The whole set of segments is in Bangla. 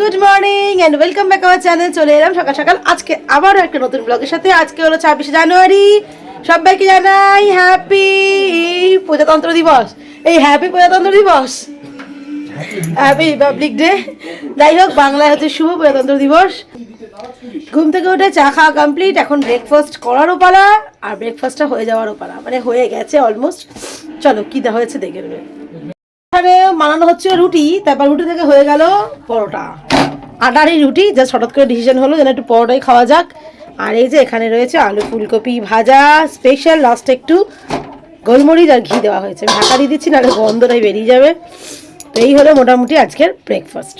Good morning and welcome back our channel চলে এলাম সকাল সকাল। আজকে আবারও একটা নতুন ব্লগের সাথে। আজকে হলো ছাব্বিশে জানুয়ারি। সবাইকে জানাই হ্যাপি প্রজাতন্ত্র দিবস। এই হ্যাপি প্রজাতন্ত্র দিবস। হ্যাপি রিপাবলিক ডে যাই হোক, বাংলায় হচ্ছে শুভ প্রজাতন্ত্র দিবস। ঘুম থেকে উঠে চা খাওয়া কমপ্লিট এখন ব্রেকফাস্ট করারও পালা আর ব্রেকফাস্টটা হয়ে যাওয়ারও পালা মানে হয়ে গেছে অলমোস্ট চলো, কী হয়েছে দেখে নেবে। এখানে বানানো হচ্ছে রুটি তারপর রুটি থেকে হয়ে গেল পরোটা। আটারই রুটি যা হঠাৎ করে ডিসিশন হলো যেন একটু পরোটাই খাওয়া যাক। আর এই যে এখানে রয়েছে আলু ফুলকপি ভাজা স্পেশাল লাস্টে একটু গোলমরিচ আর ঘি দেওয়া হয়েছে। আমি ঢাকা দিয়ে দিচ্ছি নাহলে গন্ধটাই বেরিয়ে যাবে। তো এই হলো মোটামুটি আজকের ব্রেকফাস্ট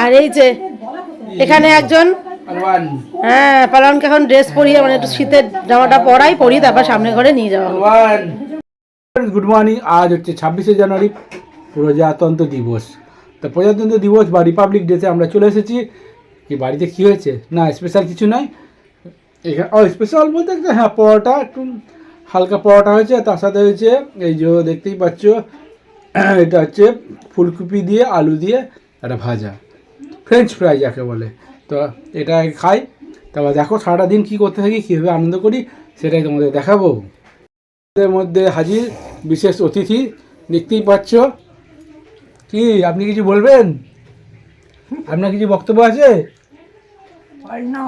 আর এই যে এখানে একজন হ্যাঁ পালনকে এখন ড্রেস পরিয়ে মানে একটু শীতের জামাটা পরাই পরিয়ে তারপর সামনে ঘরে নিয়ে যাওয়া গুড মর্নিং আজ হচ্ছে ছাব্বিশে জানুয়ারি, প্রজাতন্ত্র দিবস। তো প্রজাতন্ত্র দিবস বা রিপাবলিক ডেতে আমরা চলে এসেছি। কি বাড়িতে কি হয়েছে? না স্পেশাল কিছু নাই। এখানে ও স্পেশাল বলতে হ্যাঁ পরোটা, একটু হালকা পরোটা হয়েছে, তার সাথে হয়েছে, এই যে দেখতেই পাচ্ছ, এটা হচ্ছে ফুলকপি দিয়ে, আলু দিয়ে একটা ভাজা। ফ্রেঞ্চ ফ্রাই যাকে বলে। তো এটা খাই। তারপর দেখো সারাটা দিন কী করতে থাকি, কীভাবে আনন্দ করি, সেটাই তোমাদের দেখাবো। মধ্যে হাজির বিশেষ অতিথি দেখতেই পাচ্ছ? কি আপনি কিছু বলবেন? আপনার কিছু বক্তব্য আছে?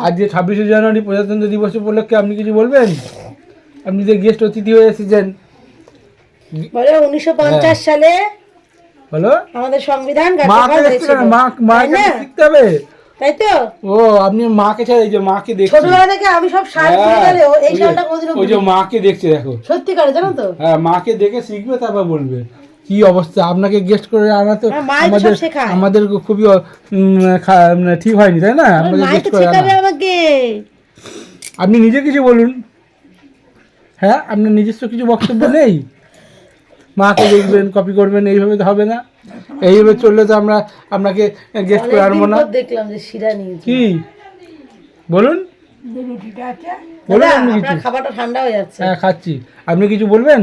আজকে ছাব্বিশে জানুয়ারি প্রজাতন্ত্র দিবস উপলক্ষে আপনি কিছু বলবেন? আপনি যে গেস্ট অতিথি হয়ে এসেছেন। বলে উনিশশো পঞ্চাশ সালে বলো। আমাদের সংবিধান মা না? শিখতে হবে। তাই তো? ও আপনি মাকে ছাড়া এই যে মাকে দেখছি। ছোটবেলা থেকে আমি সব ভুলে হ্যাঁ, গেলেও এই সালটা কোনোদিনও ওই যে মাকে দেখছে দেখো। সত্যিকারে জানো তো? হ্যাঁ মাকে দেখে শিখবে তারপর বলবে। কি অবস্থা? আপনাকে গেস্ট করে আনা তো আমাদের আমাদের খুবই মানে ঠিক হয়নি তাই না? আমাদের গেস্ট করে আনা। আমাকে। আপনি নিজে কিছু বলুন। হ্যাঁ আপনার নিজস্ব কিছু বক্তব্য নেই? মাকে দেখবেন কপি করবেন এইভাবে তো হবে না। এইভাবে চললে তো আমরা আপনাকে গেস্ট করে আনব না। দেখলাম যে শিরা নিয়েছি কি? বলুন। বলুন আপনি কিছু। খাবারটা ঠান্ডা হয়ে যাচ্ছে। হ্যাঁ খাচ্ছি। আপনি কিছু বলবেন?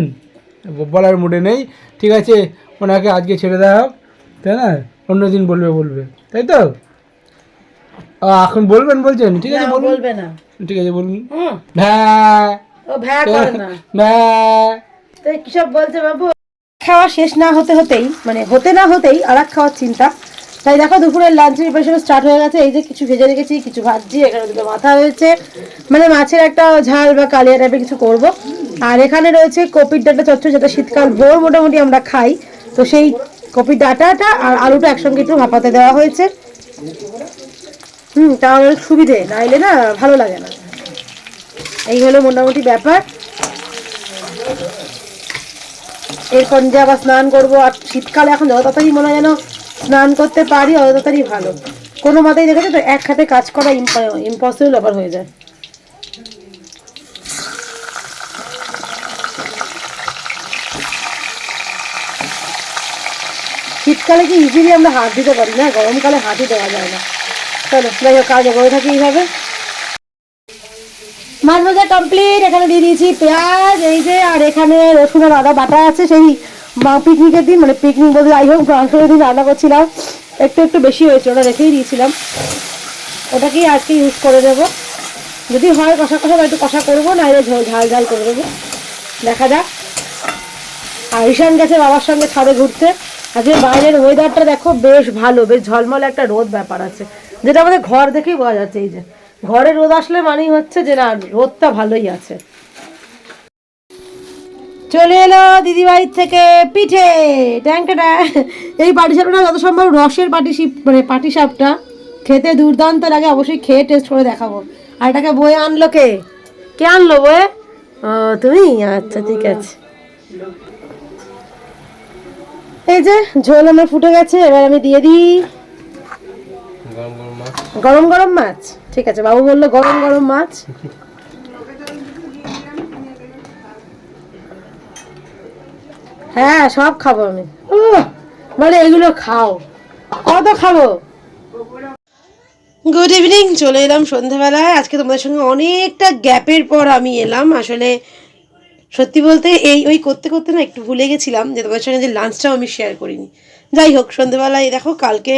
বলার মুডে নেই। ঠিক আছে ওনাকে আজকে ছেড়ে দেওয়া হোক তাই না? অন্য দিন বলবে বলবে। তাই তো? এখন বলবেন বলছেন? ঠিক আছে বলবে না। ঠিক আছে বলুন। হুম। ভ্যাঁ। ও ভ্যা করে না। ভ্যাঁ। তো কিসব বলছে বাবু? খাওয়া শেষ না হতে হতেই মানে হতে না হতেই আর এক খাওয়ার চিন্তা। তাই দেখো দুপুরের লাঞ্চের প্রিপারেশন স্টার্ট হয়ে গেছে, এই যে কিছু ভেজে রেখেছি, কিছু ভাজছি, এখানে দুটো মাথা হয়েছে মানে মাছের একটা ঝাল বা কালিয়া টাইপের কিছু করব। আর এখানে রয়েছে কপির ডাটা চচ্চড়ি যেটা শীতকাল ভোর মোটামুটি আমরা খাই। তো সেই কপির ডাটাটা আর আলুটা একসঙ্গে একটু ভাপাতে দেওয়া হয়েছে। হুম, তাহলে সুবিধে, নাইলে না ভালো লাগে না। এই হলো মোটামুটি ব্যাপার। এরপর যে আবার স্নান করব, আর শীতকালে এখন যত তাড়াতাড়ি মনে হয় যেন স্নান করতে পারি অত তাড়াতাড়ি ভালো। কোনো মতেই দেখেছ তো এক হাতে কাজ করা ইম্পসিবল আবার হয়ে যায়। শীতকালে কি ইজিলি আমরা হাত দিতে পারি না? গরমকালে হাতই দেওয়া যায় না। চলো, যাই হোক, কাজ করে থাকি এইভাবে। মাছ ভাজা কমপ্লিট এখানে দিয়ে দিয়েছি পেঁয়াজ, এই যে, আর এখানে রসুন আর আদা বাটা আছে, সেই পিকনিকের দিন মানে পিকনিক বলতে যাই হোক মাংসের দিন রান্না করছিলাম, একটু একটু বেশি হয়েছে, ওটা রেখেই দিয়েছিলাম। ওটাকেই আজকে ইউজ করে দেবো। যদি হয় কষা কষা একটু কষা করব না ঝোল, ঝাল ঝাল করে দেবো। দেখা যাক। আর ঈশান গেছে বাবার সঙ্গে ছাদে ঘুরতে। আজকে বাইরের ওয়েদারটা দেখো, বেশ ভালো, বেশ ঝলমলে একটা রোদ ব্যাপার আছে। যেটা আমাদের ঘর দেখেই বোঝা যাচ্ছে, এই যে। ঘরে রোদ আসলে মানেই হচ্ছে যে না রোদটা ভালোই আছে। চলে এলো দিদি বাড়ির থেকে পিঠে ট্যাঙ্কটা এই পাটিসাপটা যত সম্ভব রসের পাটি মানে পাটিসাপটা খেতে দুর্দান্ত লাগে অবশ্যই খেয়ে টেস্ট করে দেখাবো। আর এটাকে বয়ে আনলো কে? কে আনলো বয়ে? ও তুমি? আচ্ছা ঠিক আছে। এই যে ঝোল আমার ফুটে গেছে এবার আমি দিয়ে দিই। গরম গরম মাছ। ঠিক আছে, বাবু বলল গরম গরম মাছ। হ্যাঁ সব খাব আমি। বলে এগুলো খাও। কত খাব? গুড ইভিনিং চলে এলাম সন্ধেবেলায়। আজকে তোমাদের সঙ্গে অনেকটা গ্যাপের পর আমি এলাম। আসলে সত্যি বলতে এই, ওই করতে করতে না একটু ভুলে গেছিলাম যে তোমাদের সঙ্গে যে লাঞ্চটাও আমি শেয়ার করিনি। যাই হোক, সন্ধেবেলায় দেখো, কালকে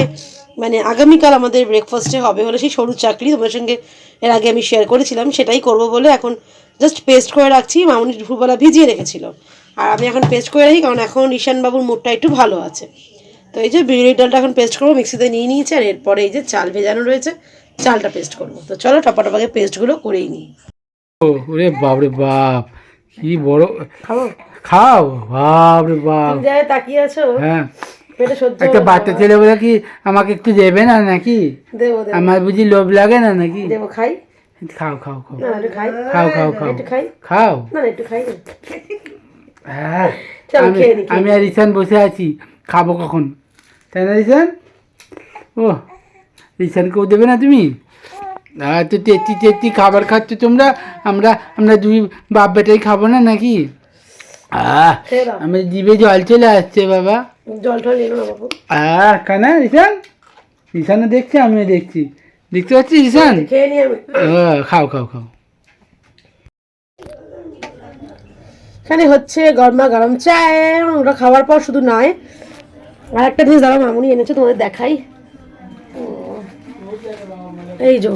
মানে আগামীকাল আমাদের ব্রেকফাস্টে হবে হলো সেই সরু চাকরি তোমাদের সঙ্গে এর আগে আমি শেয়ার করেছিলাম সেটাই করব বলে এখন জাস্ট পেস্ট করে রাখছি মামুনি দুপুরবেলা ভিজিয়ে রেখেছিল। আর আমি এখন পেস্ট করে রাখি কারণ এখন ঈশানবাবুর মুডটা একটু ভালো আছে। তো এই যে বিউলির ডালটা এখন পেস্ট করব মিক্সিতে নিয়ে নিয়েছি আর এরপরে এই যে চাল ভেজানো রয়েছে চালটা পেস্ট করব। তো চলো টপা টপাকে পেস্টগুলো করেই নিই। ও ওরে বাপরে বাপ কি বড় খাও। খাও বাপরে বাপ। তাকিয়ে আছো? হ্যাঁ। একটা বাচ্চা। ছেলে বলে কি আমাকে একটু দেবে না নাকি? আমার বুঝি লোভ লাগে না নাকি? দেবো খাই। খাও খাও খাও। খাই। খাও খাও খাও। খাও। হ্যাঁ। আমি আমি আর রিসান বসে আছি। খাব কখন? তাই না রিসান ও রিসানকেও দেবে না তুমি? আর তো তেত্তি তেত্তি খাবার খাচ্ছ তোমরা? আমরা আমরা দুই বাপ বেটাই খাব না নাকি? আহ আমার জিভে জল চলে আসছে বাবা। জল টল এলো না বাবু। আহ কানা রিসান রিসানও দেখছে আমিও দেখছি। দেখতে পাচ্ছিস রিসান খেয়ে নি আমি। খাও খাও খাও। এখানে হচ্ছে গরমা গরম চায় ওটা খাওয়ার পর শুধু নয় আর একটা জিনিস দাঁড়াও মামুনি এনেছে তোমাদের দেখাই। এই যো।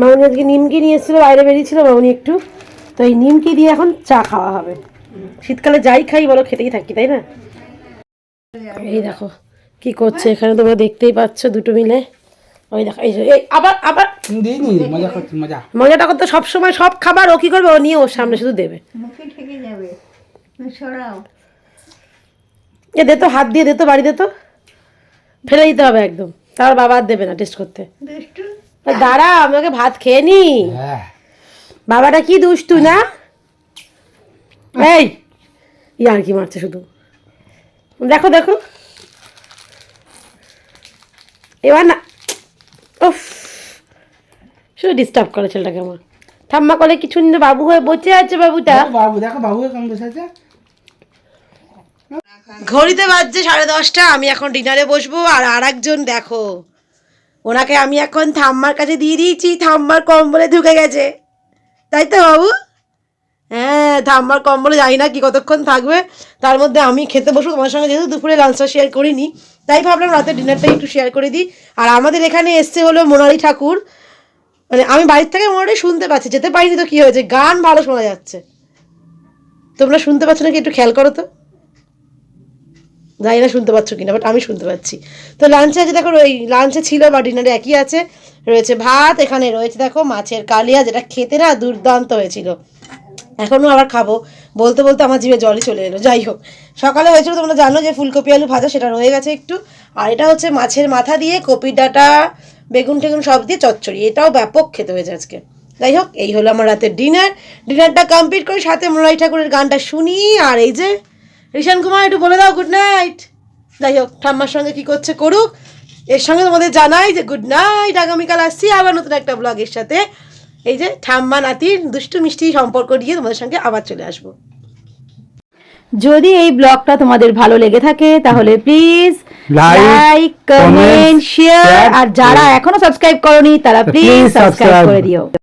মামুনি আজকে নিমকি নিয়ে এসেছিল বাইরে বেরিয়েছিল মামুনি একটু। তো এই নিমকি দিয়ে এখন চা খাওয়া হবে। শীতকালে যাই খাই বলো খেতেই থাকি তাই না? এই দেখো কি করছে এখানে তোমরা দেখতেই পাচ্ছ দুটো মিলে। ওই দেখো এই আবার আবার। মজাটা করতে সবসময় সব খাবার ও কি করবে? ও নিয়ে ওর সামনে শুধু দেবে। এ দে তো হাত দিয়ে দে তো বাড়ি দে তো। ফেলে দিতে হবে একদম। তার বাবা আর দেবে না টেস্ট করতে। দাঁড়া আমাকে ভাত খেয়ে নি। হ্যাঁ। বাবাটা কি দুষ্টু না? এই! ইয়ার কি মারছে শুধু? দেখো দেখো। এবার না উফ! শুধু ডিস্টার্ব করে ছেলেটাকে আমার। ঠাম্মা কলে কিছু না বাবু হয়ে বসে আছে বাবুটা। বাবু দেখো বাবু কেমন বসে আছে। ঘড়িতে বাজছে সাড়ে দশটা আমি এখন ডিনারে বসবো আর আর একজন দেখো। ওনাকে আমি এখন থাম্মার কাছে দিয়ে দিয়েছি থাম্মার কম্বলে ঢুকে গেছে। তাই তো বাবু? হ্যাঁ ঠাম্মার কম্বলে জানি না কি কতক্ষণ থাকবে। তার মধ্যে আমি খেতে বসবো, তোমার সঙ্গে যেহেতু দুপুরে লাঞ্চটা শেয়ার করিনি, তাই ভাবলাম রাতে ডিনারটা একটু শেয়ার করে দিই। আর আমাদের এখানে এসছে হলো মোনালি ঠাকুর। মানে আমি বাড়ির থেকে মোটামুটি শুনতে পাচ্ছি, যেতে পারিনি তো কী হয়েছে? গান ভালো শোনা যাচ্ছে। তোমরা শুনতে পাচ্ছ নাকি একটু খেয়াল করো তো? জানি না শুনতে পাচ্ছ কিনা বাট আমি শুনতে পাচ্ছি। তো লাঞ্চে আছে দেখো, ওই লাঞ্চে ছিল বা ডিনারে একই আছে। রয়েছে ভাত, এখানে রয়েছে দেখো মাছের কালিয়া, যেটা খেতে না দুর্দান্ত হয়েছিল। এখনও আবার খাব। বলতে বলতে আমার জিভে জলই চলে এলো। যাই হোক, সকালে হয়েছিল তোমরা জানো যে ফুলকপি আলু ভাজা, সেটা রয়ে গেছে একটু। আর এটা হচ্ছে মাছের মাথা দিয়ে কপির ডাঁটা, বেগুন টেগুন সব দিয়ে চচ্চড়ি। এটাও ব্যাপক খেতে হয়েছে আজকে। যাই হোক, এই হলো আমার রাতের ডিনার। ডিনারটা কমপ্লিট করে সাথে মোনাই ঠাকুরের গানটা শুনি। আর এই যে ঋষান কুমার, একটু বলে দাও গুড নাইট যাই হোক, ঠাম্মার সঙ্গে কি করছে করুক। এর সঙ্গে তোমাদের জানাই যে গুড নাইট আগামীকাল আসছি আবার নতুন একটা ব্লগের সাথে। এই যে ঠাম্মা নাতির দুষ্টু মিষ্টি সম্পর্ক নিয়ে তোমাদের সঙ্গে আবার চলে আসব। যদি এই ব্লগটা তোমাদের ভালো লেগে থাকে তাহলে প্লিজ লাইক কমেন্ট শেয়ার আর যারা এখনও সাবস্ক্রাইব করনি তারা প্লিজ সাবস্ক্রাইব করে দিও।